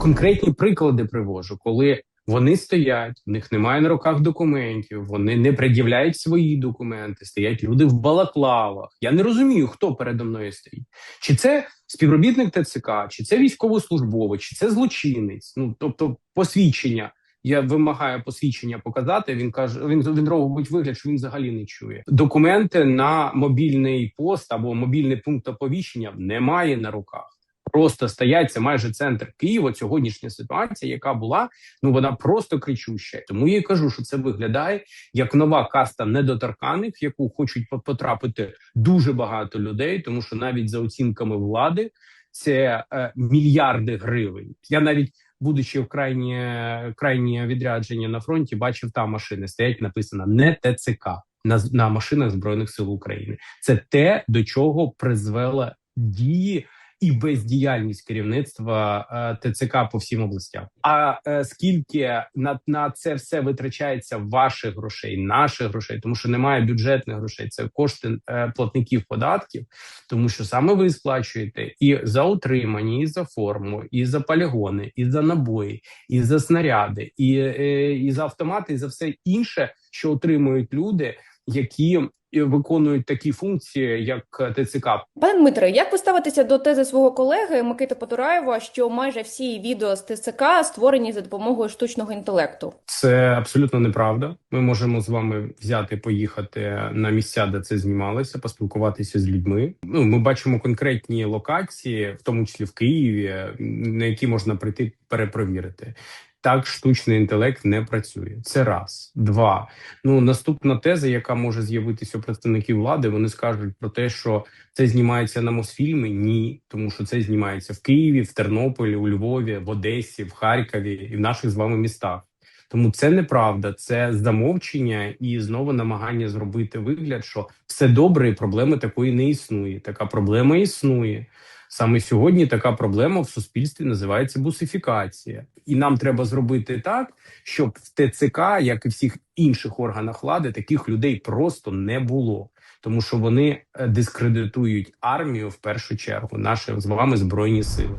конкретні приклади привожу, коли вони стоять, в них немає на руках документів, вони не пред'являють свої документи, стоять люди в балаклавах. Я не розумію, хто передо мною стоїть. Чи це співробітник ТЦК, чи це військовослужбовець, чи це злочинець. Ну тобто, посвідчення. Я вимагаю посвідчення показати. Він каже, він він робить вигляд, що він взагалі не чує. Документи на мобільний пост або мобільний пункт оповіщення немає на руках. Просто стоять це майже центр Києва. Сьогоднішня ситуація, яка була, ну вона просто кричуща. Тому я кажу, що це виглядає як нова каста недоторканих, в яку хочуть потрапити дуже багато людей, тому що навіть за оцінками влади це е, мільярди гривень. Я навіть будучи в крайнє крайнє відрядження на фронті, бачив там машини стоять написано не ТЦК на на машинах збройних сил України. Це те, до чого призвела дії і бездіяльність керівництва е, ТЦК по всім областям. А е, скільки на на це все витрачається ваших грошей, наших грошей, тому що немає бюджетних грошей, це кошти е, платників податків, тому що саме ви сплачуєте і за утримання, і за форму, і за полігони, і за набої, і за снаряди, і, і за автомати, і за все інше, що отримують люди, які виконують такі функції, як ТЦК. Пане Дмитре, як ви ставитеся до тези свого колеги Микити Потураєва, що майже всі відео з ТЦК створені за допомогою штучного інтелекту? Це абсолютно неправда. Ми можемо з вами взяти, поїхати на місця, де це знімалося, поспілкуватися з людьми. Ну ми бачимо конкретні локації, в тому числі в Києві, на які можна прийти перепровірити. Так, штучний інтелект не працює. Це раз, два. Ну наступна теза, яка може з'явитися у представників влади, вони скажуть про те, що це знімається на Мосфільмі. Ні, тому що це знімається в Києві, в Тернополі, у Львові, в Одесі, в Харкові і в наших з вами містах. Тому це неправда, це замовчення і знову намагання зробити вигляд, що все добре, і проблеми такої не існує. Така проблема існує. Саме сьогодні така проблема в суспільстві називається бусифікація, і нам треба зробити так, щоб в ТЦК, як і всіх інших органах влади, таких людей просто не було, тому що вони е, дискредитують армію в першу чергу, наші з вами збройні сили.